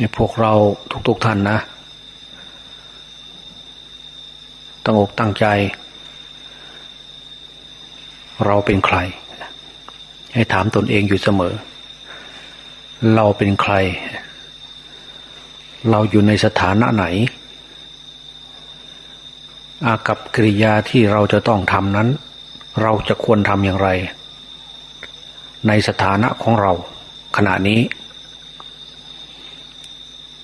ให้พวกเราทุกๆท่านนะ ตั้งอกตั้งใจ เราเป็นใคร ให้ถามตนเองอยู่เสมอ เราเป็นใคร เราอยู่ในสถานะไหน อากับกิริยาที่เราจะต้องทำนั้น เราจะควรทำอย่างไร ในสถานะของเราขณะนี้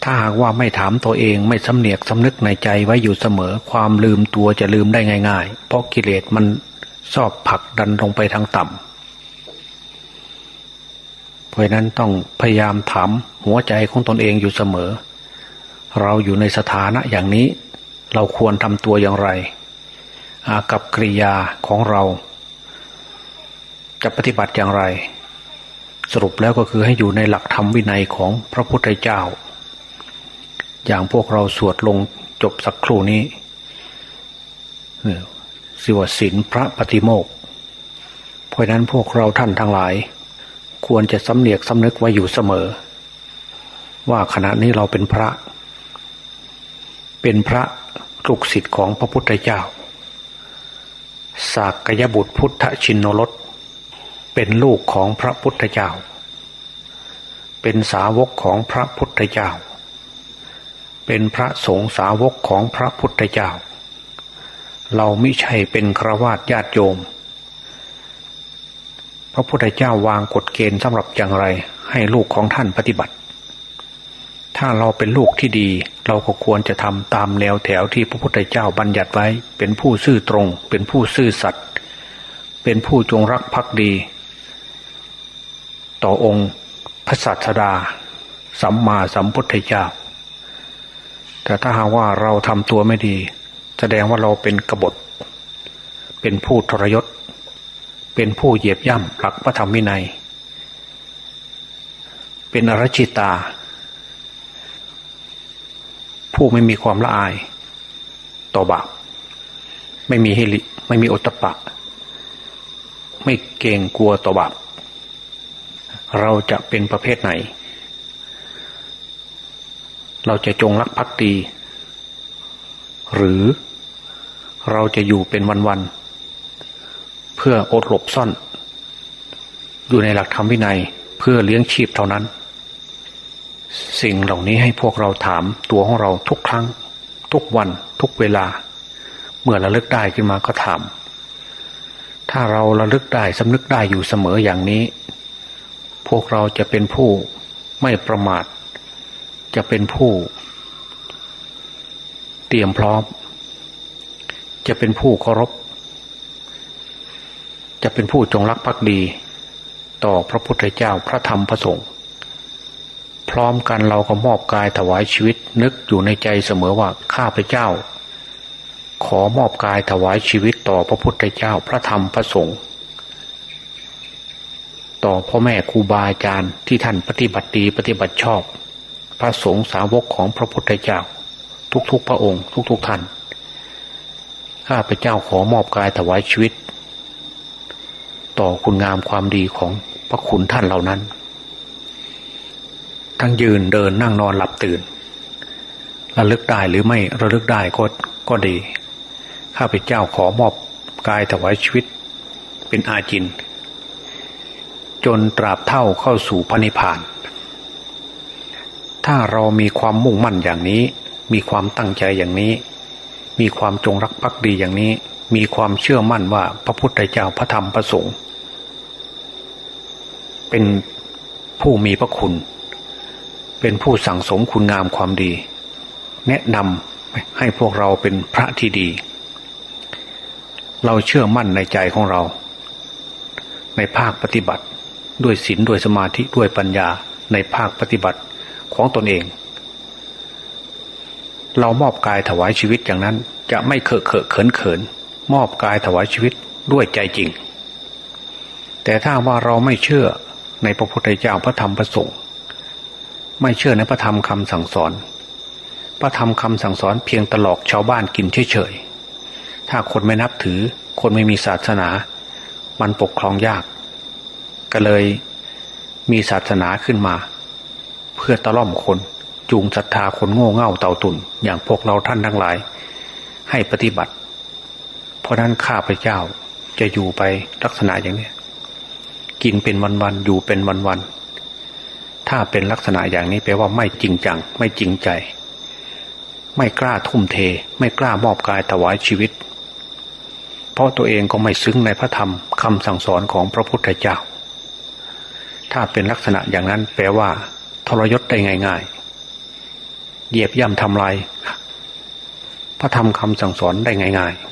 ถ้าหากว่าไม่ถามตัวเองไม่สำเนียกสำนึกในใจไว้อยู่เสมอ ความลืมตัวจะลืมได้ง่าย ๆ เพราะกิเลสมันชอบผลักดันลงไปทางต่ำเพราะนั้นต้องพยายามถามหัวใจของตนเองอยู่เสมอ เราอยู่ในสถานะอย่างนี้ เราควรทำตัวอย่างไรอากับกริยาของเรา จะปฏิบัติอย่างไร สรุปแล้วก็คือให้อยู่ในหลักธรรมวินัยของพระพุทธเจ้า อย่างพวกเราสวดลงจบสักครู่นี้สิวศินพระปฏิโมกข์เพราะนั้นพวกเราท่านทั้งหลาย ควรจะสำเนียกสำนึกไว้อยู่เสมอ ว่าขณะนี้เราเป็นพระ เป็นพระลูกศิษย์ของพระพุทธเจ้าสากยบุตรพุทธชินนรสเป็นลูกของพระพุทธเจ้า เป็นสาวกของพระพุทธเจ้า เป็นพระสงฆ์สาวกของพระพุทธเจ้า เราไม่ใช่เป็นครวาสญาติโยม พระพุทธเจ้าวางกฎเกณฑ์สำหรับอย่างไรให้ลูกของท่านปฏิบัติ ถ้าเราเป็นลูกที่ดี เราก็ควรจะทำตามแนวแถวที่พระพุทธเจ้าบัญญัติไว้ เป็นผู้ซื่อตรง เป็นผู้ซื่อสัตย์เป็นผู้จงรักภักดี ต่อองค์พระสัสดา สัมมาสัมพุทธเจ้า แต่ถ้าหากว่าเราทำตัวไม่ดี แสดงว่าเราเป็นกบฏ เป็นผู้ทรยศ เป็นผู้เหยียบย่ำหลักพระธรรมวินัย เป็นอรชิตา ผู้ไม่มีความละอาย ต่อบาปไม่มีฮิริไม่มีอตตปะ ไม่เกรงกลัวต่อบาปเราจะเป็นประเภทไหน เราจะจงรักภักดี หรือเราจะอยู่เป็นวันๆเพื่ออดหลบซ่อน อยู่ในหลักธรรมวินัยเพื่อเลี้ยงชีพเท่านั้น สิ่งเหล่านี้ให้พวกเราถามตัวของเราทุกครั้ง ทุกวันทุกเวลา เมื่อระลึกได้ขึ้นมาก็ถาม ถ้าเราระลึกได้สำนึกได้อยู่เสมออย่างนี้ พวกเราจะเป็นผู้ไม่ประมาท จะเป็นผู้ เตรียมพร้อม จะเป็นผู้เคารพ จะเป็นผู้จงรักภักดี ต่อพระพุทธเจ้าพระธรรมพระสงฆ์พร้อมกันเราก็มอบกายถวายชีวิตนึกอยู่ในใจเสมอว่าข้าพเจ้า ขอมอบกายถวายชีวิตต่อพระพุทธเจ้าพระธรรมพระสงฆ์ต่อพ่อแม่ครูบาอาจารย์ที่ท่านปฏิบัติดีปฏิบัติชอบ พระสงฆ์สาวกของพระพุทธเจ้า ทุกๆพระองค์ ทุก ๆท่าน ข้าพเจ้าขอมอบกายถวายชีวิต ต่อคุณงามความดีของพระคุณท่านเหล่านั้น ทั้งยืนเดินนั่งนอนหลับตื่น ระลึกได้หรือไม่ระลึกได้ก็ก็ดี ข้าพเจ้าขอมอบกายถวายชีวิต เป็นอาจิน จนตราบเท่าเข้าสู่พระนิพพาน ถ้าเรามีความมุ่งมั่นอย่างนี้ มีความตั้งใจอย่างนี้ มีความจงรักภักดีอย่างนี้ มีความเชื่อมั่นว่าพระพุทธเจ้าพระธรรมพระสงฆ์เป็นผู้มีพระคุณ เป็นผู้สั่งสมคุณงามความดี แนะนำให้พวกเราเป็นพระที่ดี เราเชื่อมั่นในใจของเรา ในภาคปฏิบัติด้วยศีลด้วยสมาธิด้วยปัญญาในภาคปฏิบัติ ของตนเอง เรามอบกายถวายชีวิตอย่างนั้น จะไม่เคอะเขอะเขินเขิน มอบกายถวายชีวิตด้วยใจจริง แต่ถ้าว่าเราไม่เชื่อในพระพุทธเจ้าพระธรรมพระสงฆ์ไม่เชื่อในพระธรรมคำสั่งสอน พระธรรมคำสั่งสอนเพียงตลอกชาวบ้านกินเฉยๆ ถ้าคนไม่นับถือ คนไม่มีศาสนา มันปกครองยาก ก็เลยมีศาสนาขึ้นมา พื่อตะล่อมคน จูงศรัทธาคนโง่เง่าเต่าตุนอย่างพวกเราท่านทั้งหลาย ให้ปฏิบัติ เพราะนั้นข้าพเจ้าจะอยู่ไปลักษณะอย่างนี้กินเป็นวันๆอยู่เป็นวันๆถ้าเป็นลักษณะอย่างนี้แปลว่าไม่จริงจัง ไม่จริงใจ ไม่กล้าทุ่มเท ไม่กล้ามอบกายถวายชีวิต เพราะตัวเองก็ไม่ซึ้งในพระธรรมคำสั่งสอนของพระพุทธเจ้า ถ้าเป็นลักษณะอย่างนั้นแปลว่า ทรยศได้ง่าย ๆ เหยียบย่ำทำลายพระธรรมคำสั่งสอนได้ง่าย ๆ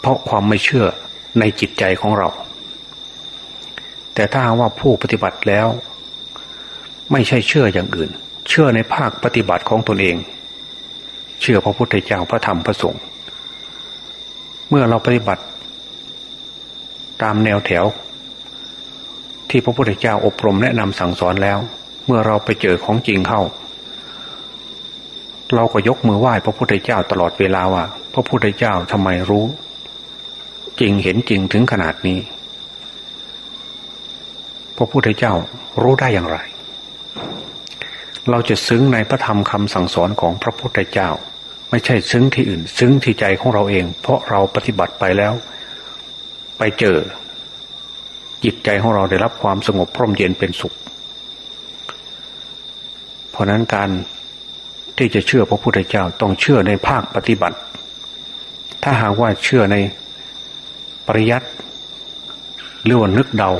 เพราะความไม่เชื่อในจิตใจของเรา แต่ถ้าว่าผู้ปฏิบัติแล้ว ไม่ใช่เชื่ออย่างอื่น เชื่อในภาคปฏิบัติของตนเอง เชื่อพระพุทธเจ้าพระธรรมพระสงฆ์เมื่อเราปฏิบัติ ตามแนวแถว ที่พระพุทธเจ้าอบรมแนะนำสั่งสอนแล้ว เมื่อเราไปเจอของจริงเข้า เราก็ยกมือไหว้พระพุทธเจ้าตลอดเวลาว่า พระพุทธเจ้าทำไมรู้ จริงเห็นจริงถึงขนาดนี้ พระพุทธเจ้ารู้ได้อย่างไร เราจะซึ้งในพระธรรมคำสั่งสอนของพระพุทธเจ้า ไม่ใช่ซึ้งที่อื่น ซึ้งที่ใจของเราเอง เพราะเราปฏิบัติไปแล้ว ไปเจอ จิตใจของเราได้รับความสงบพร่มเย็นเป็นสุข เพราะนั้นการที่จะเชื่อพระพุทธเจ้าต้องเชื่อในภาคปฏิบัติ ถ้าหากว่าเชื่อในปริยัติหรือว่านึกเดา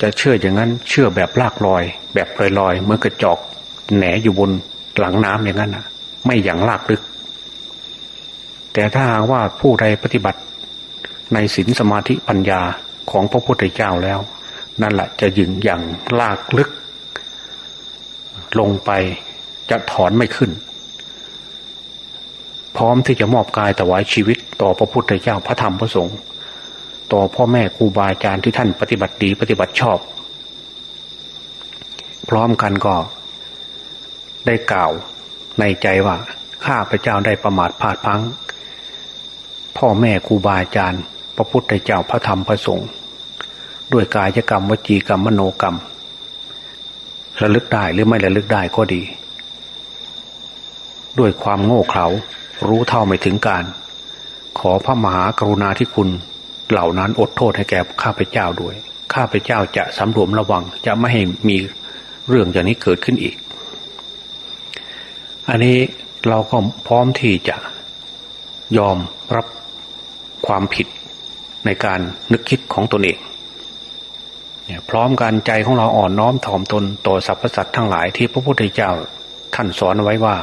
จะเชื่ออย่างนั้นเชื่อแบบลากลอย แบบลอยลอยเมื่อกระจอกแหนอยู่บนหลังน้ำอย่างนั้นนะไม่อย่างลากลึก แต่ถ้าหากว่าผู้ใดปฏิบัติ ในศีลสมาธิปัญญาของพระพุทธเจ้าแล้ว นั่นแหละจะยึงอย่างลากลึก ลงไปจะถอนไม่ขึ้น พร้อมที่จะมอบกายถวายชีวิต ต่อพระพุทธเจ้าพระธรรมพระสงฆ์ต่อพ่อแม่ครูบาอาจารย์ที่ท่านปฏิบัติดีปฏิบัติชอบ พร้อมกันก็ได้กล่าวในใจว่าข้าพระเจ้าได้ประมาทพลาดพลั้งพ่อแม่ครูบาอาจารย์ พระพุทธเจ้าพระธรรมพระสงฆ์ด้วยกายกรรมวจีกรรมมโนกรรมระลึกได้หรือไม่ระลึกได้ก็ดี ด้วยความโง่เขลารู้เท่าไม่ถึงการ ขอพระมหากรุณาธิคุณเหล่านั้นอดโทษให้แก่ข้าพเจ้าด้วย ข้าพเจ้าจะสำรวมระวังจะไม่ให้มีเรื่องอย่างนี้เกิดขึ้นอีก อันนี้เราก็พร้อมที่จะยอมรับความผิด ในการนึกคิดของตนเองพร้อมกันใจของเราอ่อนน้อมถ่อมตนต่อสรรพสัตว์ทั้งหลายที่พระพุทธเจ้าท่านสอนไว้ว่า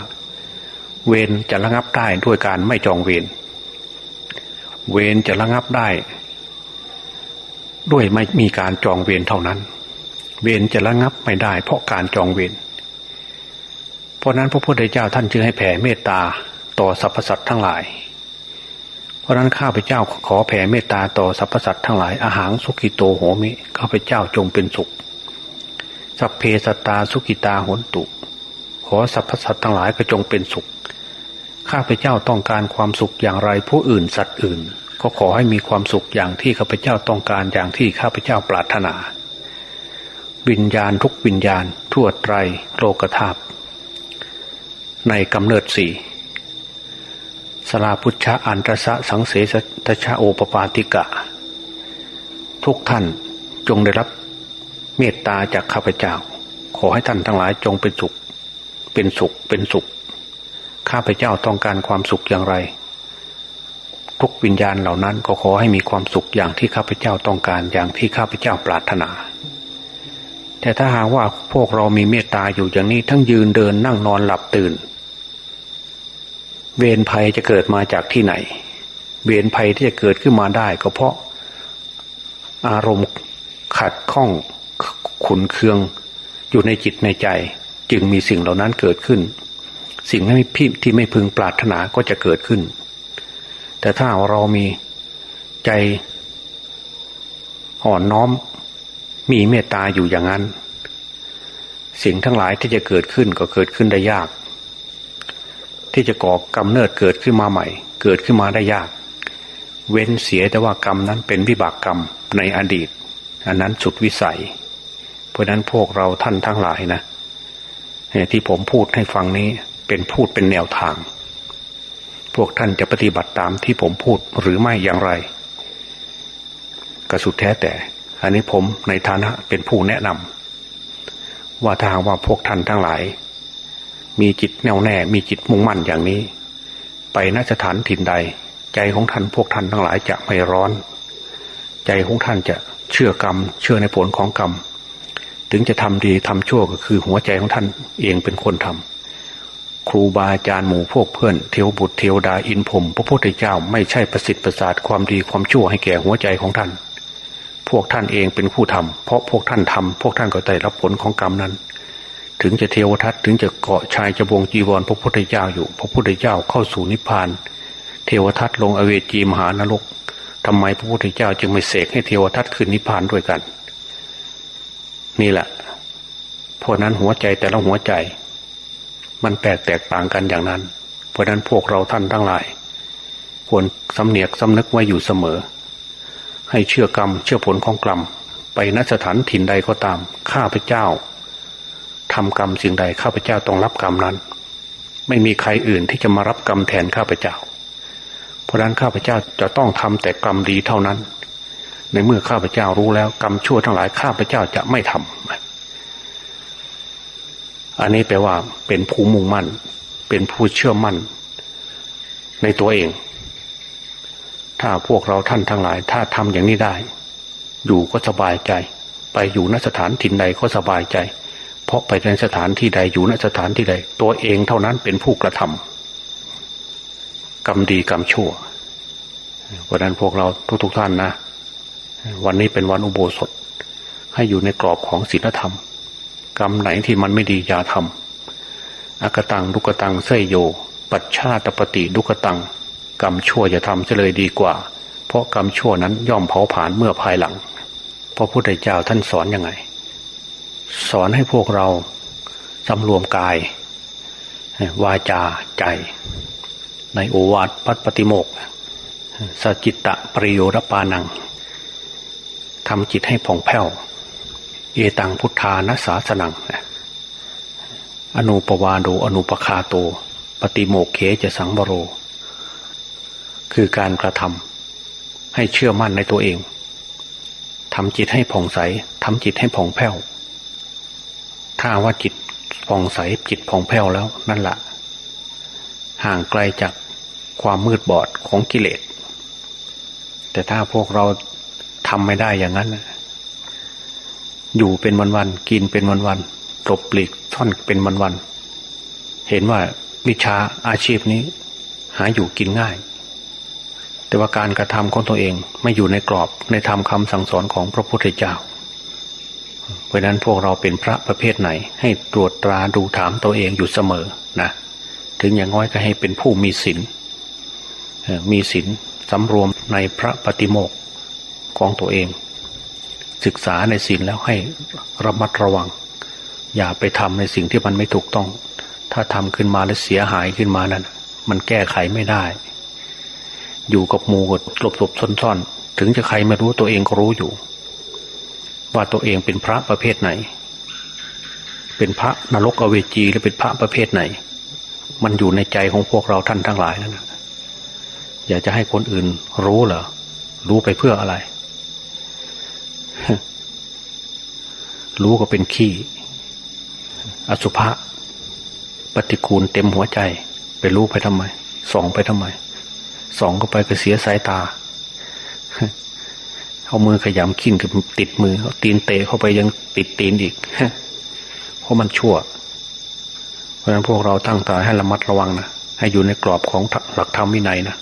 เวรจะระงับได้ด้วยการไม่จองเวรเวรจะระงับได้ ด้วยไม่มีการจองเวรเท่านั้น เวรจะระงับไม่ได้ เพราะการจองเวรเพราะนั้นพระพุทธเจ้าท่านจึงให้แผ่เมตตาต่อสรรพสัตว์ทั้งหลาย เพราะนั้นข้าพเจ้าขอแผ่เมตตาต่อสรรพสัตว์ทั้งหลายอาหารสุกิโตโหมิข้าพเจ้าจงเป็นสุข สัพเพสตาสุกิตาหนตุ ขอสรรพสัตว์ทั้งหลายก็จงเป็นสุข ข้าพเจ้าต้องการความสุขอย่างไรผู้อื่นสัตว์อื่น ก็ขอให้มีความสุขอย่างที่ข้าพเจ้าต้องการอย่างที่ข้าพเจ้าปรารถนา วิญญาณทุกวิญญาณทั่วไตรโลกธาตุในกำเนิดสี่ สลาพุชะอันตรสะสังเสสตชะโอปปาติกะ ทุกท่านจงได้รับเมตตาจากข้าพเจ้า ขอให้ท่านทั้งหลายจงเป็นสุข เป็นสุขเป็นสุข ข้าพเจ้าต้องการความสุขอย่างไร ทุกวิญญาณเหล่านั้นก็ขอให้มีความสุขอย่างที่ข้าพเจ้าต้องการอย่างที่ข้าพเจ้าปรารถนา แต่ถ้าหากว่าพวกเรามีเมตตาอยู่อย่างนี้ทั้งยืนเดินนั่งนอนหลับตื่น เวรภัยจะเกิดมาจากที่ไหน เวรภัยที่จะเกิดขึ้นมาได้ ก็เพราะอารมณ์ขัดข้องขุนเคืองอยู่ในจิตในใจ จึงมีสิ่งเหล่านั้นเกิดขึ้น สิ่งที่พี่ที่ไม่พึงปรารถนาก็จะเกิดขึ้น แต่ถ้าเรามีใจอ่อนน้อม มีเมตตาอยู่อย่างนั้น สิ่งทั้งหลายที่จะเกิดขึ้นก็เกิดขึ้นได้ยาก ที่จะก่อกรรมเนิดเกิดขึ้นมาใหม่ เกิดขึ้นมาได้ยาก เว้นเสียแต่ว่ากรรมนั้นเป็นวิบากกรรมในอดีต อันนั้นสุดวิสัย เพราะนั้นพวกเราท่านทั้งหลายนะที่ผมพูดให้ฟังนี้เป็นพูดเป็นแนวทาง พวกท่านจะปฏิบัติตามที่ผมพูดหรือไม่อย่างไรก็สุดแท้แต่ อันนี้ผมในฐานะเป็นผู้แนะนำว่าถ้าหากว่าพวกท่านทั้งหลาย มีจิตแน่วแน่ มีจิตมุ่งมั่นอย่างนี้ ไปนสถานถิ่นใด ใจของท่านพวกท่านทั้งหลายจะไม่ร้อน ใจของท่านจะเชื่อกรรม เชื่อในผลของกรรม ถึงจะทำดีทำชั่วก็คือหัวใจของท่านเองเป็นคนทำครูบาอาจารย์หมู่พวกเพื่อนเทวบุตรเทวดาอินพรมพระพุทธเจ้าไม่ใช่ประสิทธิ์ประสาทความดีความชั่วให้แก่หัวใจของท่าน พวกท่านเองเป็นผู้ทำเพราะพวกท่านทำพวกท่านก็ได้รับผลของกรรมนั้น ถึงจะเทวทัตถึงจะเกาะชายจะวงจีวรพระพุทธเจ้าอยู่ พระพุทธเจ้าเข้าสู่นิพพาน เทวทัตลงอเวจีมหานรกทำไมพระพุทธเจ้าจึงไม่เสกให้เทวทัตขึ้นนิพพานด้วยกัน นี่แหละเพราะนั้นหัวใจแต่ละหัวใจ มันแตกแตกต่างกันอย่างนั้น เพราะนั้นพวกเราท่านทั้งหลาย ควรสำเนียกสำนึกไว้อยู่เสมอ ให้เชื่อกรรมเชื่อผลของกรรมไปนสถานถิ่นใดก็ตามข้าพเจ้า ทำกรรมสิ่งใดข้าพเจ้าต้องรับกรรมนั้น ไม่มีใครอื่นที่จะมารับกรรมแทนข้าพเจ้า เพราะนั้นข้าพเจ้าจะต้องทำแต่กรรมดีเท่านั้น ในเมื่อข้าพเจ้ารู้แล้วกรรมชั่วทั้งหลายข้าพเจ้าจะไม่ทำอันนี้แปลว่าเป็นผู้มุ่งมั่น เป็นผู้เชื่อมั่น ในตัวเอง ถ้าพวกเราท่านทั้งหลาย ถ้าทำอย่างนี้ได้ อยู่ก็สบายใจ ไปอยู่นสถานถิ่นใดก็สบายใจ เพราะไปในสถานที่ใดอยู่นสถานที่ใด ตัวเองเท่านั้นเป็นผู้กระทำกรรมดีกรรมชั่วเพราะนั้นพวกเราทุกๆทท่านนะ วันนี้เป็นวันอุโบสถ ให้อยู่ในกรอบของศีลธรรม กรรมไหนที่มันไม่ดีอย่าทำอกตังดุกตังเสยโย ปัจชาตปฏิดุกตัง กรรมชั่วจะทำจะเลยดีกว่า เพราะกรรมชั่วนั้นย่อมเผาผลาญเมื่อภายหลังพระพุทธเจ้าท่านสอนอยังไง สอนให้พวกเราสำรวมกาย วาจาใจ ในโอวาทปัตปฏิโมกสจิตตะปริโยรปานังทำจิตให้ผ่องแผ้ว เอตังพุทธานาสาสนัง อนุปวาโดอนุปคาโต ปฏิโมกเขจะสังวโร คือการกระทำให้เชื่อมั่นในตัวเองทำจิตให้ผ่องใสทำจิตให้ผ่องแผ้ว ถ้าว่าจิตผ่องใสจิตผ่องแผ้วแล้วนั่นแหละห่างไกลจากความมืดบอดของกิเลส แต่ถ้าพวกเราทำไม่ได้อย่างนั้น อยู่เป็นวันๆกินเป็นวันๆตบปลีกท่อนเป็นวันๆเห็นว่าวิชาอาชีพนี้ หาอยู่กินง่าย แต่ว่าการกระทำของตัวเองไม่อยู่ในกรอบในธรรมคาสั่งสอนของพระพุทธเจ้า เพราะนั้นพวกเราเป็นพระประเภทไหน ให้ตรวจตราดูถามตัวเองอยู่เสมอนะถึงอย่างน้อยก็ให้เป็นผู้มีศีลมีศีลสำรวมในพระปฏิโมกของตัวเอง ศึกษาในศีลแล้วให้ระมัดระวัง อย่าไปทำในสิ่งที่มันไม่ถูกต้อง ถ้าทำขึ้นมาแล้วเสียหายขึ้นมานั้นมันแก้ไขไม่ได้ อยู่กับหมูกดหลบหลบซ่อนซ่อนถึงจะใครไม่รู้ตัวเองก็รู้อยู่ ว่าตัวเองเป็นพระประเภทไหน เป็นพระนรกอเวจีหรือเป็นพระประเภทไหน มันอยู่ในใจของพวกเราท่านทั้งหลายนั่นะอยากจะให้คนอื่นรู้เหรอรู้ไปเพื่ออะไร รู้ก็เป็นขี้ อสุภะปฏิกูลเต็มหัวใจ ไปรู้ไปทำไมส่องไปทำไมส่องเข้าไปก็เสียสายตา เอามือขยำขิ้นกับติดมือเอาตีนเตะเข้าไปยังติดตีนอีกเพราะมันชั่ว เพราะฉะนั้นพวกเราตั้งตาให้ระมัดระวังนะให้อยู่ในกรอบของหลักธรรมวินัยนะ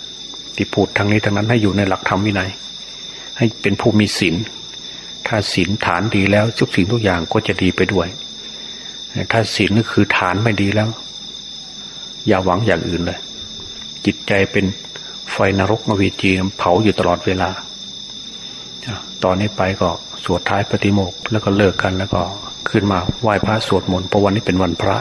ที่พูดทางนี้ทางนั้นให้อยู่ในหลักธรรมวินัย ให้เป็นผู้มีศีลถ้าศีลฐานดีแล้วทุกสิ่งทุกอย่างก็จะดีไปด้วย ถ้าศีลก็คือฐานไม่ดีแล้ว อย่าหวังอย่างอื่นเลย จิตใจเป็นไฟนรกอวีจีเผาอยู่ตลอดเวลา ตอนนี้ไปก็สวดท้ายปฏิโมกแล้วก็เลิกกันแล้วก็ขึ้นมาไหว้พระสวดมนต์เพราะวันนี้เป็นวันพระ